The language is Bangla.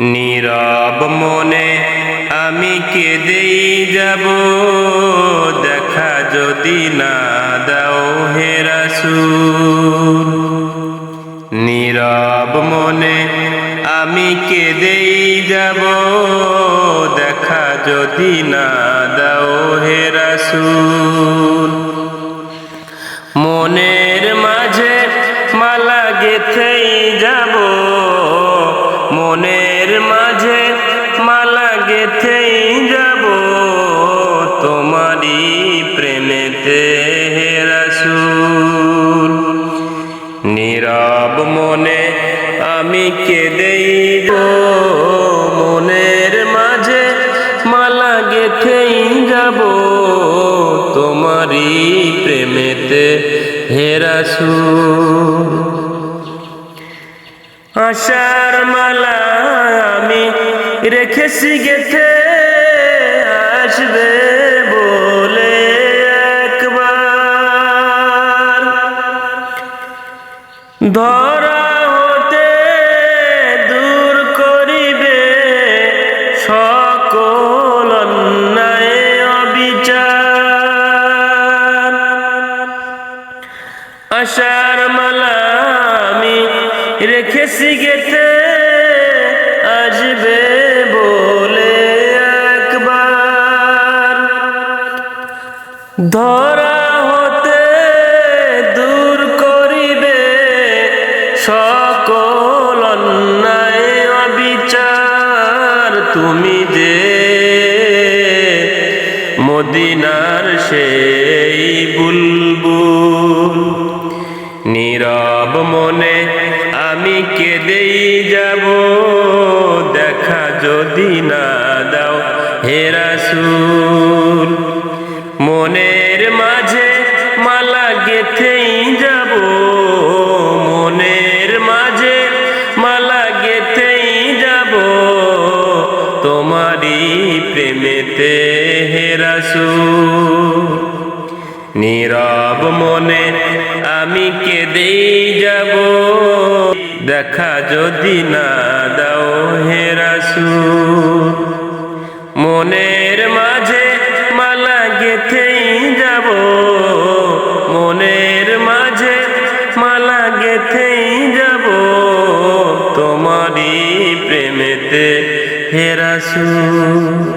নীরব মনে আমি কেঁদেই যাব। দেখা যদি না দাও হে রাসূল। নীরব মনে আমি কেঁদেই যাব। দেখা যদি না দাও হে মনের মাঝে মালা গেথেই যাব। মনের মাঝে মালা গেথেই যাব, তোমারই প্রেমেতে হে রাসূল। নীরব মনে আমি কেঁদেই মনের মাঝে মালা গেথেই যাব, তোমারই প্রেমেতে হেরাসুর আশার মালা আমি রেখেছি গেথে, আসবে বলে একবার। ধরা হতে দূর করিবে সকল অন্যায় অবিচার। আশার মালা রেখেছি গেতে আসবে বলে একবার। ধরা হতে দূর করিবে সকল অন্যায় অবিচার তুমি যে। মদিনার সেই বুলবুল নীরব মনে আমি কেঁদেই যাব। দেখা যদি না দাও হেরাসুল মনের মাঝে মালা গেথেই যাব। মনের মাঝে মালা গেথেই যাব। তোমারই প্রেমেতে হেরাসুল নীরব মনে আমি কেঁদেই যাব। দেখা যদি না দাও হেরাসুল মনের মাঝে মালা গেথেই যাব। মনের মাঝে মালা গেথেই যাব। তোমারই প্রেমেতে হেরাসুল